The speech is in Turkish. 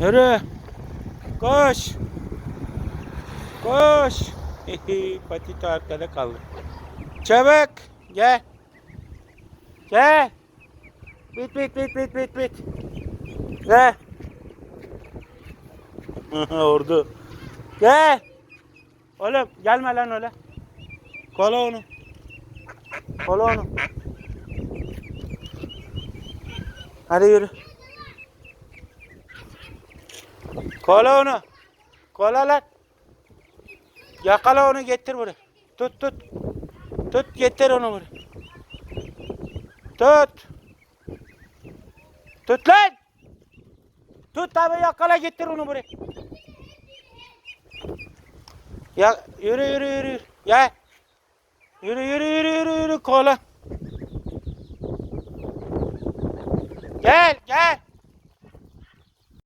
Yürü. Koş. Koş. Patito arkada kaldı. Çabuk. Gel. Gel. Bit bit bit bit bit bit. Gel. Ordu. Gel. Oğlum gelme lan öyle. Kola onu. Kola onu. Hadi yürü. Kola onu. Kola lan. Yakala onu getir buraya. Tut tut. Tut getir onu buraya. Tut. Tut lan. Tut tabi yakala getir onu buraya. Ya yürü yürü yürü. Gel. Yürü yürü yürü yürü yürü kola. Gel gel.